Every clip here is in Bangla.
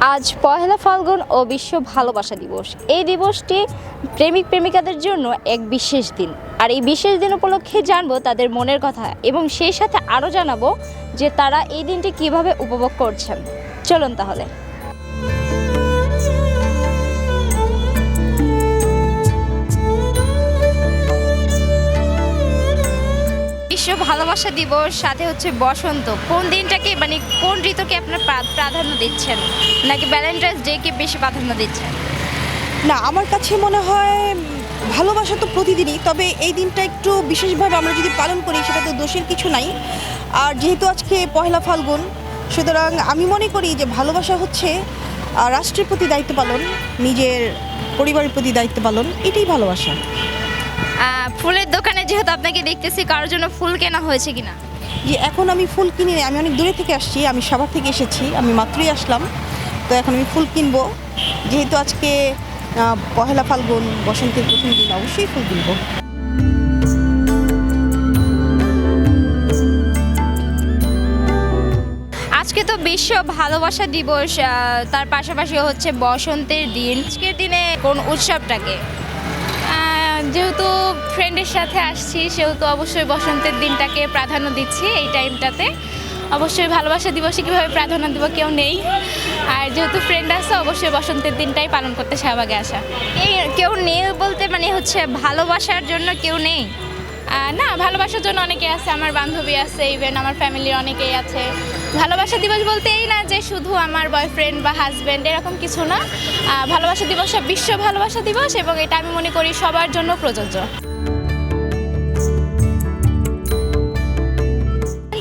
আজ পহেলা ফাল্গুন ও বিশ্ব ভালোবাসা দিবস। এই দিবসটি প্রেমিক প্রেমিকাদের জন্য এক বিশেষ দিন। আর এই বিশেষ দিন উপলক্ষে জানব তাদের মনের কথা এবং সেই সাথে আরও জানাব যে তারা এই দিনটি কীভাবে উপভোগ করছেন। চলুন তাহলে। বিশ্ব ভালোবাসা দিবস, সাথে হচ্ছে বসন্ত। কোন দিনটাকে মানে কোন ঋতুকে আপনার প্রাধান্য দিচ্ছেন? নাকি ভ্যালেন্টাইন্স ডেকে বেশি প্রাধান্য দিচ্ছেন? না, আমার কাছে মনে হয় ভালোবাসা তো প্রতিদিনই, তবে এই দিনটা একটু বিশেষভাবে আমরা যদি পালন করি, সেটা তো দোষের কিছু নাই। আর যেহেতু আজকে পহেলা ফাল্গুন, সুতরাং আমি মনে করি যে ভালোবাসা হচ্ছে রাষ্ট্রের প্রতি দায়িত্ব পালন, নিজের পরিবারের প্রতি দায়িত্ব পালন, এটাই ভালোবাসা। ফুলের দোকানে যেহেতু আপনাকে দেখতেছি কারোর জন্য ফুল কেনা হয়েছে কিনা? যে এখন আমি ফুল কিনে আমি অনেক দূরে থেকে আসছি আমি সবার থেকে এসেছি আমি মাত্রই আসলাম। তো এখন আমি ফুল কিনবো। যেহেতু আজকে পহেলা ফাল্গুন বসন্তের প্রথম দিন অবশ্যই ফুল কিনবো। আজকে তো বিশ্ব ভালোবাসা দিবস তার পাশাপাশি হচ্ছে বসন্তের দিন। আজকের দিনে কোন উৎসবটাকে যেহেতু ফ্রেন্ডের সাথে আসছি, সেহেতু অবশ্যই বসন্তের দিনটাকে প্রাধান্য দিচ্ছি এই টাইমটাতে অবশ্যই ভালোবাসা দিবসে কীভাবে প্রাধান্য দিব কেউ নেই। আর যেহেতু ফ্রেন্ড আছে, অবশ্যই বসন্তের দিনটাই পালন করতে শাহবাগে আসা। এই কেউ নেই বলতে মানে হচ্ছে ভালোবাসার জন্য কেউ নেই? না ভালোবাসার জন্য অনেকে আছে আমার বান্ধবী আছে ইভেন আমার ফ্যামিলির অনেকেই আছে। ভালোবাসা দিবস বলতে এই না যে শুধু আমার বয়ফ্রেন্ড বা হাজব্যান্ড এরকম কিছু না। ভালোবাসা দিবস বিশ্ব ভালোবাসা দিবস এবং এটা আমি মনে করি সবার জন্য প্রযোজ্য।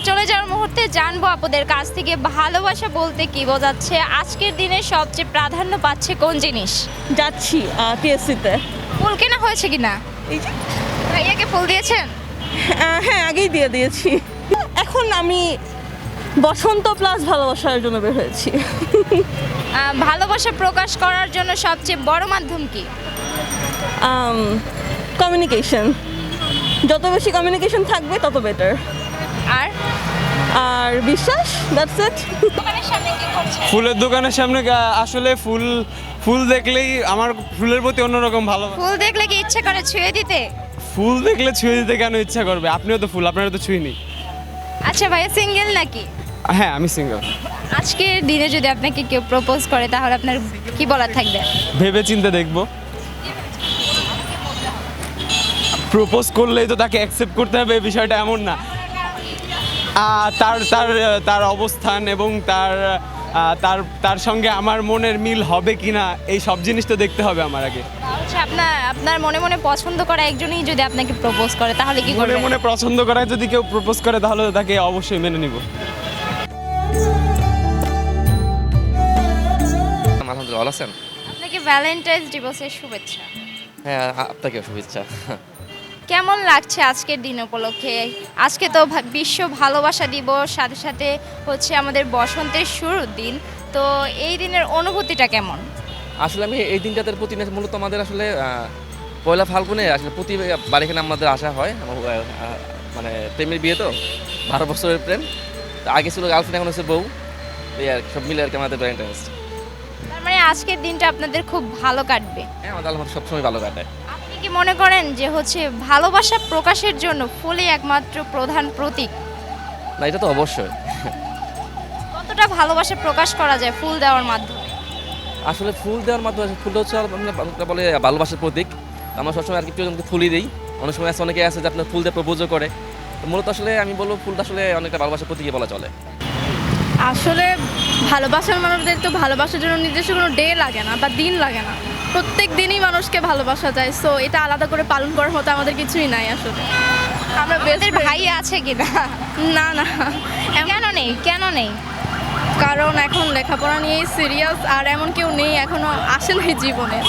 চলে যাওয়ার মুহূর্তে জানব আপুদের কাছ থেকে ভালোবাসা বলতে কি বোঝাচ্ছে। আজকের দিনে সবচেয়ে প্রাধান্য পাচ্ছে কোন জিনিস? যাচ্ছি টিএসসিতে ফুল কেনা হয়েছে কিনা? এই যে। ভাইয়াকে ফুল দিয়েছেন? হ্যাঁ আগেই দিয়ে দিয়েছি। এখন আমি বসন্ত প্লাস ভালোবাসার জন্য বের হয়েছি। ভালোবাসা প্রকাশ করার জন্য সবচেয়ে বড় মাধ্যম কি? কমিউনিকেশন যত বেশি কমিউনিকেশন থাকবে তত বেটার আর? আর বিশ্বাস দ্যাটস ইট সামনে কি ফুলের দোকানের সামনে গা- আসলে ফুল ফুল দেখলেই আমার ফুলের প্রতি অন্যরকম ভালো ফুল দেখলে কি ইচ্ছে করে ছুঁয়ে দিতে? ফুল দেখলে ছুঁয়ে দিতে কেন ইচ্ছা করবে? আপনিও তো ফুল আপনারা তো ছুঁইনি। আচ্ছা ভাইয়া সিঙ্গেল নাকি? হ্যাঁ আমি সিঙ্গেল। আজকের দিনে যদি আপনাকে কেউ প্রপোজ করে তাহলে আপনার কি বলার থাকবে? ভেবে চিন্তে দেখব। প্রপোজ করলেই তো তাকে অ্যাকসেপ্ট করতে হবে এই বিষয়টা এমন না। তার তার তার অবস্থান এবং তার তার তার সঙ্গে আমার মনের মিল হবে কিনা এই সব জিনিস তো দেখতে হবে আমার আগে। আচ্ছা আপনার আপনার মনে মনে পছন্দ করা একজনই যদি আপনাকে প্রপোজ করে তাহলে কি মনে করবেন? মনে পছন্দ করায় যদি কেউ প্রপোজ করে তাহলে তাকে অবশ্যই মেনে নিব। আলহামদুলিল্লাহ ভালো আছেন? আপনাকে ভ্যালেন্টাইন্স দিবসের শুভেচ্ছা। হ্যাঁ আপনাকেও শুভেচ্ছা। কেমন লাগছে আজকের দিন উপলক্ষে? আজকে তো বিশ্ব ভালোবাসা দিবস সাথে সাথে হচ্ছে আমাদের বসন্তের শুরুর দিন। তো এই দিনের অনুভূতিটা কেমন? আসলে আমি এই দিনটাতে প্রতি মূলত আমাদের আসলে পয়লা ফাল্গুনে আসলে প্রতিবার এখানে আমাদের আসা হয়। মানে প্রেমের বিয়ে তো বারো বছরের প্রেম। তো আগে ছিল গার্লফ্রেন্ড এখন হচ্ছে বউ। এই আর সব মিলে আর কি আমাদের তার মানে আজকের দিনটা আপনাদের খুব ভালো কাটবে। হ্যাঁ আমাদের আলহামদুলিল্লাহ সবসময় ভালো কাটায়। কি মনে করেন যে হচ্ছে ভালোবাসা প্রকাশের জন্য ফুলই একমাত্র প্রধান প্রতীক? না এটা তো অবশ্যই। কতটা ভালোবাসা প্রকাশ করা যায় ফুল দেওয়ার মাধ্যমে? আসলে ফুল দেওয়ার মাধ্যমে ফুলটা হচ্ছে মানে আমরা বলে ভালোবাসার প্রতীক। আমরা সবসময় আর কি প্রিয়জনকে ফুলই দিই। অনেক সময় আছে অনেকে আছে যে আপনার ফুল দিয়ে প্রপোজও করে। মূলত আসলে আমি বলব ফুলটা আসলে অনেকটা ভালোবাসার প্রতীকই বলা চলে। আসলে ভালোবাসার মানুষদের তো ভালোবাসার জন্য নিজস্ব কোনো ডে লাগে না বা দিন লাগে না। প্রত্যেক দিনই মানুষকে ভালোবাসা যায় সো এটা আলাদা করে পালন করার মতো আমাদের কিছুই নাই আসলে। আমরা বেস্ট ভাই আছে কিনা? না না। কেন নেই? কেন নেই? কারণ এখন লেখাপড়া নিয়েই সিরিয়াস আর এমন কেউ নেই এখনও আসে নাই জীবনে।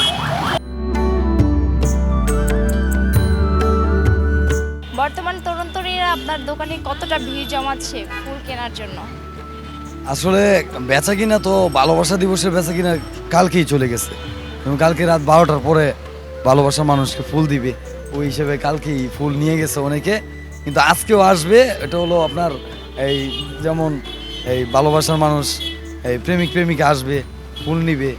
বর্তমান তরুণ তরুণীরা আপনার দোকানে কতটা ভিড় জমাচ্ছে ফুল কেনার জন্য? আসলে বেচা কিনা তো ভালোবাসা দিবসের বেচা কিনা কালকেই চলে গেছে। এবং কালকে রাত বারোটার পরে ভালোবাসা মানুষকে ফুল দিবে। ওই হিসেবে কালকেই ফুল নিয়ে গেছে অনেকে। কিন্তু আজকেও আসবে, এটা হলো আপনার এই যেমন এই ভালোবাসার মানুষ, এই প্রেমিক প্রেমিকা আসবে, ফুল নিবে,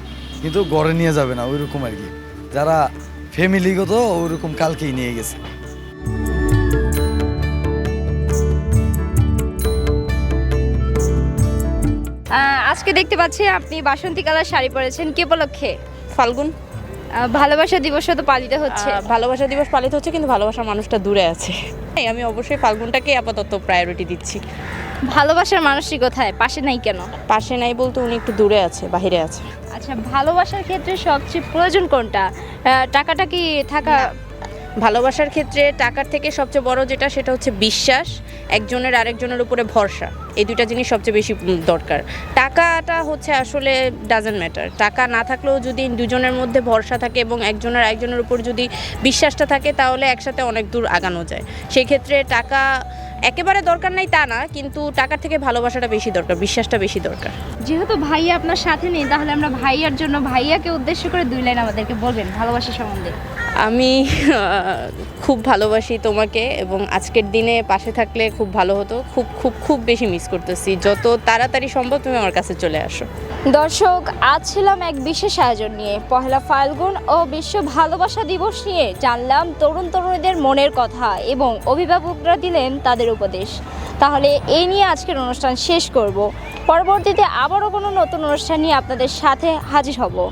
কিন্তু ঘরে নিয়ে যাবে না, ওইরকম আর কি। যারা ফ্যামিলিগত, ওইরকম কালকেই নিয়ে গেছে। আজকে দেখতে পাচ্ছি আপনি বাসন্তী কালার শাড়ি পরেছেন, কি উপলক্ষে? ফাল্গুন? ভালোবাসা দিবসও তো পালিত হচ্ছে। ভালোবাসা দিবস পালিত হচ্ছে কিন্তু ভালোবাসার মানুষটা দূরে আছে। তাই আমি অবশ্যই ফাল্গুনটাকে আপাতত প্রায়োরিটি দিচ্ছি। ভালোবাসার মানুষটি কোথায়? পাশে নাই কেন? পাশে নাই বলতে উনি একটু দূরে আছে বাহিরে আছে। আচ্ছা ভালোবাসার ক্ষেত্রে সবচেয়ে প্রয়োজন কোনটা? টাকাটা কি থাকা ভালোবাসার ক্ষেত্রে টাকার থেকে সবচেয়ে বড় যেটা, সেটা হচ্ছে বিশ্বাস, একজনের আরেকজনের উপরে ভরসা। এই দুইটা জিনিস সবচেয়ে বেশি দরকার। টাকাটা হচ্ছে আসলে ডাজেন্ট ম্যাটার টাকা না থাকলেও যদি দুজনের মধ্যে ভরসা থাকে এবং একজনের একজনের উপর যদি বিশ্বাসটা থাকে, তাহলে একসাথে অনেক দূর আগানো যায়। সেই ক্ষেত্রে টাকা একেবারে দরকার নাই তা না, কিন্তু টাকার থেকে ভালোবাসাটা বেশি দরকার, বিশ্বাসটা বেশি দরকার। যেহেতু ভাইয়া আপনার সাথে নেই, তাহলে আমরা ভাইয়ার জন্য ভাইয়াকে উদ্দেশ্য করে দুই লাইন আমাদেরকে বলবেন, ভালোবাসা সম্বন্ধে। আমি খুব ভালোবাসি তোমাকে এবং আজকের দিনে পাশে থাকলে খুব ভালো হতো। খুব খুব খুব বেশি মিস করতেছি। যত তাড়াতাড়ি সম্ভব তুমি আমার কাছে চলে আসো। দর্শক, আজ ছিলাম এক বিশেষ আয়োজন নিয়ে। পহেলা ফাল্গুন ও বিশ্ব ভালোবাসা দিবস নিয়ে জানলাম তরুণ তরুণীদের মনের কথা এবং অভিভাবকরা দিলেন তাদের উপদেশ। তাহলে এই নিয়ে আজকের অনুষ্ঠান শেষ করব। পরবর্তীতে আবারও কোনো নতুন অনুষ্ঠান নিয়ে আপনাদের সাথে হাজির হব।